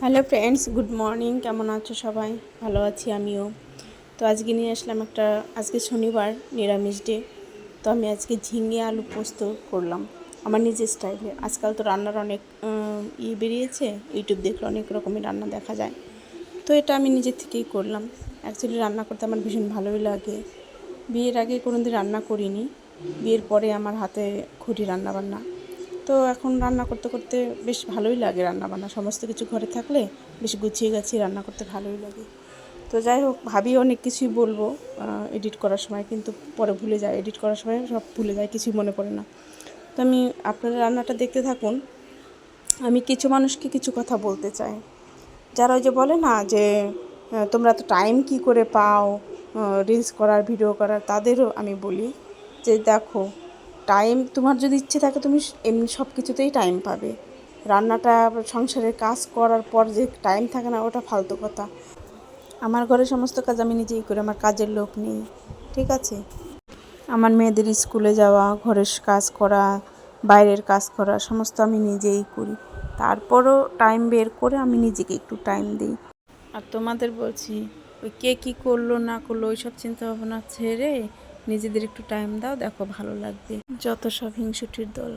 Hello friends good morning কেমন আছো সবাই? ভালো আছি আমিও। তো আজকে নিয়ে আসলাম একটা, আজকে শনিবার, নিরামিষ ডে তো আমি আজকে ঝিঙে আলু পোস্ত করলাম, আমার নিজের স্টাইলে। আজকাল তো রান্নার অনেক ই বেরিয়েছে, ইউটিউব দেখলে অনেক রকমের রান্না দেখা যায়। তো এটা আমি নিজের থেকেই করলাম। অ্যাকচুয়ালি রান্না করতে আমার ভীষণ ভালোই লাগে। বিয়ের আগে কোনো দিন রান্না করিনি। বিয়ের পরে আমার হাতে খুঁটি রান্না বান্না তো এখন রান্না করতে করতে বেশ ভালোই লাগে রান্না বান্না সমস্ত কিছু ঘরে থাকলে বেশ গুছিয়ে গাছিয়ে রান্না করতে ভালোই লাগে। তো যাই হোক ভাবি অনেক কিছুই বলব এডিট করার সময়, কিন্তু পরে ভুলে যায় এডিট করার সময় সব ভুলে যায় কিছুই মনে পড়ে না। তো আমি আপনারা রান্নাটা দেখতে থাকুন। আমি কিছু মানুষকে কিছু কথা বলতে চাই। যারা ওই যে বলে না যে তোমরা তো টাইম কি করে পাও রিলস করার ভিডিও করার, তাদেরও আমি বলি যে, দেখো টাইম তোমার যদি ইচ্ছে থাকে তুমি এমনি সব কিছুতেই টাইম পাবে। রান্নাটা, সংসারের কাজ করার পর যে টাইম থাকে না, ওটা ফালতু কথা। আমার ঘরে সমস্ত কাজ আমি নিজেই করি, আমার কাজের লোক নেই, ঠিক আছে? আমার মেয়েদের স্কুলে যাওয়া, ঘরের কাজ করা, বাইরের কাজ করা, সমস্ত আমি নিজেই করি। তারপরও টাইম বের করে আমি নিজেকে একটু টাইম দিই। আর তোমাদের বলছি, ওই কে কী করল, না করল, ওইসব চিন্তা ভাবনা ছেড়ে নিজেদের একটু টাইম দাও দেখো ভালো লাগবে। যত সব হিংসুটির দল।